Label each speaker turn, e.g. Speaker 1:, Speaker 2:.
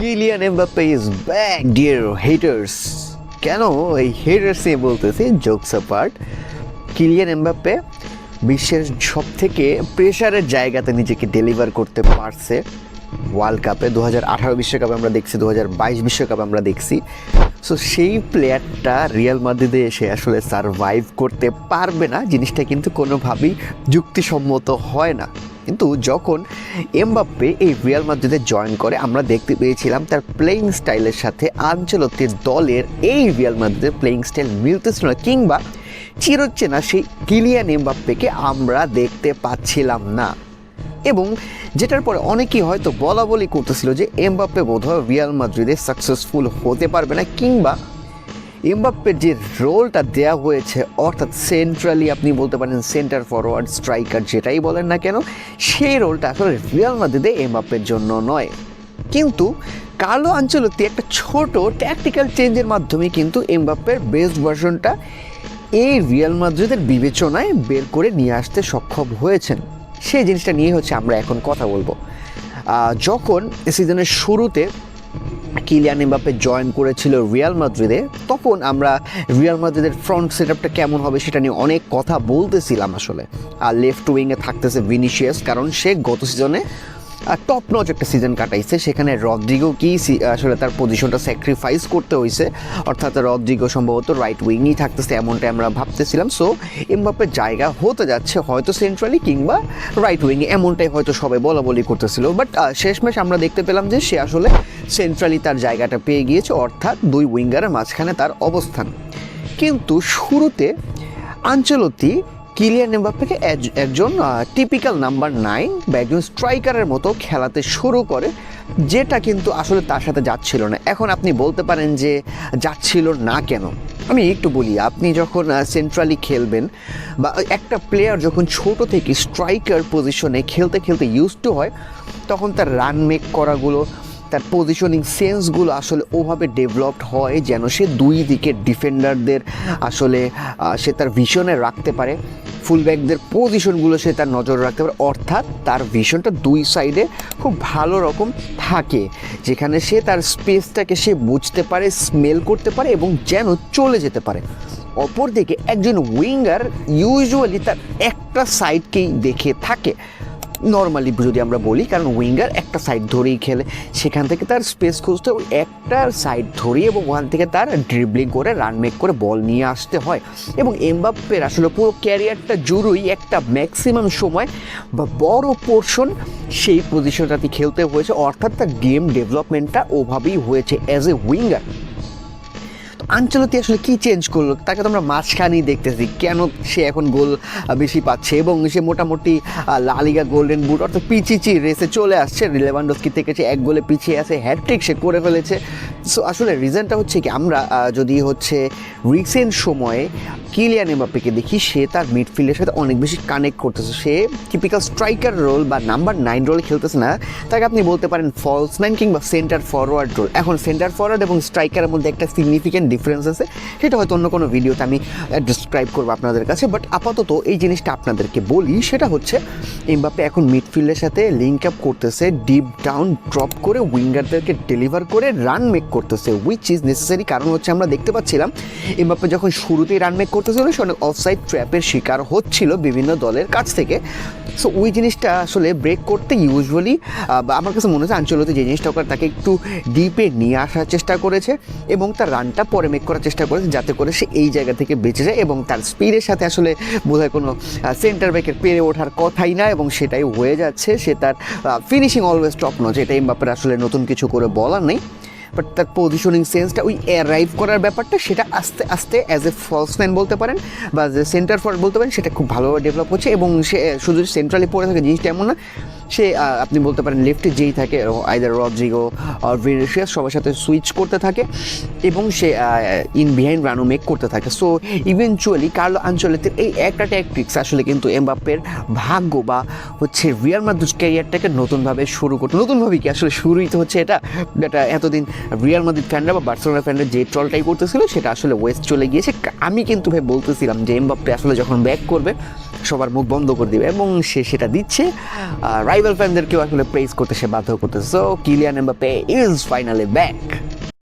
Speaker 1: Kylian Mbappe is back dear haters কেন এই haters নিয়ে বলতেছি জোকস পার্ট কিলিয়ান এমবাপ্পে বিশ্বের সব থেকে প্রেশারের জায়গাতে নিজেকে ডেলিভার করতে পারছে ওয়ার্ল্ড কাপে দু হাজার আঠারো বিশ্বকাপে আমরা দেখছি দু হাজার বাইশ বিশ্বকাপে আমরা দেখছি। সো সেই প্লেয়ারটা রিয়াল মাদ্রিদে এসে আসলে সারভাইভ করতে পারবে না। জিনিসটা কিন্তু কোনোভাবেই যুক্তিসম্মত হয় না। কিন্তু যখন এমবাপ্পে এই রিয়াল মাদ্রিদে জয়েন করে, আমরা দেখতে পেয়েছিলাম তার প্লেইং স্টাইলের সাথে আঞ্চলতির দলের এই রিয়াল মাদ্রিদের প্লেইং স্টাইল মিলতেছিল না, কিংবা চিরচেনা সেই কিলিয়ান এমবাপ্পেকে আমরা দেখতে পাচ্ছিলাম না। এবং যেটার পরে অনেকেই হয়তো বলা বলি করতেছিল যে এমবাপ্পে বোধহয় রিয়াল মাদ্রিদে সাকসেসফুল হতে পারবে না, কিংবা এমবাপ্পের যে রোলটা দেওয়া হয়েছে, অর্থাৎ সেন্ট্রালি আপনি বলতে পারেন সেন্টার ফরওয়ার্ড স্ট্রাইকার যেটাই বলেন না কেন, সেই রোলটা আসলে রিয়াল মাদ্রিদে এমবাপ্পের জন্য নয়। কিন্তু কালো আঞ্চলতি একটা ছোট ট্যাকটিক্যাল চেঞ্জের মাধ্যমে কিন্তু এমবাপ্পের বেস্ট ভার্সনটা এই রিয়াল মাদ্রিদের বিবেচনায় বের করে নিয়ে আসতে সক্ষম হয়েছেন। সেই জিনিসটা নিয়ে হচ্ছে আমরা এখন কথা বলব। যখন সিজনের শুরুতে কিলিয়ান এমবাপ্পে জয়েন করেছিল রিয়াল মাদ্রিদে তখন আমরা রিয়াল মাদ্রিদের ফ্রন্ট সেট আপটা কেমন হবে সেটা নিয়ে অনেক কথা বলতেছিলাম আসলে। আর লেফট উইংয়ে থাকতেছে ভিনিশিয়াস কারণ সে গত সিজনে টপ নচ একটা সিজন কাটাইছে, সেখানে রদ্রিগো কি আসলে তার পজিশনটা স্যাক্রিফাইস করতে হয়েছে অর্থাৎ রদ্রিগো সম্ভবত রাইট উইংই থাকতেছে এমনটাই আমরা ভাবতেছিলাম। সো এমবাপ্পের জায়গা হতে যাচ্ছে হয়তো সেন্ট্রালি কিংবা রাইট উইংয়ে এমনটাই হয়তো সবাই বলা বলি করতেছিল বাট শেষমেশ আমরা দেখতে পেলাম যে সে আসলে সেন্ট্রালি তার জায়গাটা পেয়ে গিয়েছে, অর্থাৎ দুই উইঙ্গারের মাঝখানে তার অবস্থান। কিন্তু শুরুতে আঞ্চলতি কিলিয়ান এমবাপ্পেকে একজন টিপিক্যাল নাম্বার নাইন বা একজন স্ট্রাইকারের মতো খেলাতে শুরু করে, যেটা কিন্তু আসলে তার সাথে যাচ্ছিল না। এখন আপনি বলতে পারেন যে যাচ্ছিল না কেন? আমি একটু বলি, আপনি যখন সেন্ট্রালি খেলবেন, বা একটা প্লেয়ার যখন ছোট থেকে স্ট্রাইকার পজিশনে খেলতে খেলতে ইউজ টু হয়, তখন তার রান মেক করাগুলো, তার পজিশনিং সেন্সগুলো আসলে ওভাবে ডেভেলপড হয় যেন সে দুই দিকের ডিফেন্ডারদের আসলে সে তার ভিশনে রাখতে পারে। ফুলব্যাকদের পজিশনগুলো সে তার নজর রাখতে পারে। অর্থাৎ তার ভিশনটা দুই সাইডে খুব ভালো রকম থাকে, যেখানে সে তার স্পেসটাকে সে বুঝতে পারে স্মেল করতে পারে এবং যেন চলে যেতে পারে। অপরদিকে একজন উইঙ্গার ইউজুয়ালি তার একটা সাইডকেই দেখে থাকে। নর্মালি যদি আমরা বলি, কারণ উইঙ্গার একটা সাইড ধরেই খেলে। সেখান থেকে তার স্পেস খুঁজতে ওই একটা সাইড ধরেই এবং ওখান থেকে তার ড্রিবলিং করে রান মেক করে বল নিয়ে আসতে হয়। এবং এমবাপ্পের আসলে পুরো ক্যারিয়ারটা জুড়েই একটা ম্যাক্সিমাম সময় বা বড় পোর্শন সেই পজিশনটাতে খেলতে হয়েছে। অর্থাৎ তার গেম ডেভেলপমেন্টটা ওভাবেই হয়েছে অ্যাজ এ উইঙ্গার আঞ্চলতি আসলে কি চেঞ্জ করল? তাকে তো আমরা মাঝখানেই দেখতেছি। কেন সে এখন গোল বেশি পাচ্ছে? এবং সে মোটামুটি লালিগা গোল্ডেন বুট, অর্থাৎ পিচিচি রেসে চলে আসছে। রিলেভান্ডস্কি থেকে সে এক গোলে পিছিয়ে আছে। হ্যাট্রিক সে করে ফেলেছে। সো আসলে রিজনটা হচ্ছে কি, আমরা যদি হচ্ছে রিসেন্ট সময়ে কিলিয়ান এমবাপ্পেকে দেখি, সে তার মিডফিল্ডের সাথে অনেক বেশি কানেক্ট করতেছে। সে টিপিক্যাল স্ট্রাইকার রোল বা নাম্বার নাইন রোল খেলতেছে না। তাকে আপনি বলতে পারেন ফলস নাইন কিংবা সেন্টার ফরওয়ার্ড রোল এখন সেন্টার ফরওয়ার্ড এবং স্ট্রাইকারের মধ্যে একটা সিগনিফিক্যান্ট ডিফারেন্স আছে। সেটা হয়তো অন্য কোনো ভিডিওতে আমি ডিসক্রাইব করব আপনাদের কাছে। বাট আপাতত এই জিনিসটা আপনাদেরকে বলি, সেটা হচ্ছে এমবাপ্পে এখন মিডফিল্ডের সাথে লিঙ্ক আপ করতেছে ডিপ ডাউন ড্রপ করে উইঙ্গারদেরকে ডেলিভার করে রান মেক করতেছে উইচ ইজ নেসেসারি কারণ হচ্ছে আমরা দেখতে পাচ্ছিলাম এমবাপ্পে যখন শুরুতেই রান মেক করতেছিল সে অনেক অফসাইড ট্র্যাপের শিকার হচ্ছিল বিভিন্ন দলের কাছ থেকে। সো ওই জিনিসটা আসলে ব্রেক করতে ইউজুয়ালি আমার কাছে মনে হচ্ছে আঞ্চলতে যে জিনিসটা করে তাকে একটু ডিপে নিয়ে আসার চেষ্টা করেছে এবং তার রানটা পরে মেক করার চেষ্টা করেছে যাতে করে সে এই জায়গা থেকে বেঁচে যায় এবং তার স্পিডের সাথে আসলে বোধহয় কোনো সেন্টার ব্যাকের পেরে ওঠার কথাই না এবং সেটাই হয়ে যাচ্ছে। সে তার ফিনিশিং অলওয়েজ টপ নচ এটা এমবাপ্পের আসলে নতুন কিছু করে বলার নেই। বাট তার পজিশনিং সেন্সটা ওই অ্যারাইভ করার ব্যাপারটা, সেটা আস্তে আস্তে অ্যাজ এ ফলস ম্যান বলতে পারেন বা সেন্টার ফর বলতে পারেন, সেটা খুব ভালোভাবে ডেভেলপ হচ্ছে এবং সে, শুধু সেন্ট্রালি পড়ে থাকে জিনিসটা এমন না সে আপনি বলতে পারেন লেফটে যেই থাকে আইদার রদ্রিগো ভিনিসিয়াস, সবার সাথে সুইচ করতে থাকে এবং সে ইন বিহাইন্ড রানও মেক করতে থাকে। সো ইভেনচুয়ালি কার্লো আঞ্চলিকের এই একটা ট্যাকটিক্স আসলে কিন্তু এমবাপ্পের ভাগ্য বা হচ্ছে রিয়াল মাদ্রিদ ক্যারিয়ারটাকে নতুনভাবে শুরু করতে, নতুনভাবে কি আসলে শুরুই তো হচ্ছে এটা? এটা এতদিন রিয়াল মাদ্রিদ ফ্যানরা বা বার্সেলোনা ফ্যানরা যে ট্রলটাই করতেছিল, সেটা আসলে ওয়েস্ট চলে গিয়েছে। আমি কিন্তু ভাই বলতেছিলাম যে এমবাপ্পে আসলে যখন ব্যাক করবে সবার মুখ বন্ধ করে দিবে এবং সে সেটা দিচ্ছে। রাইভাল ফ্যানদেরকেও আসলে প্রেস করতে সে বাধ্য করতেছে। So Kylian Mbappe is finally back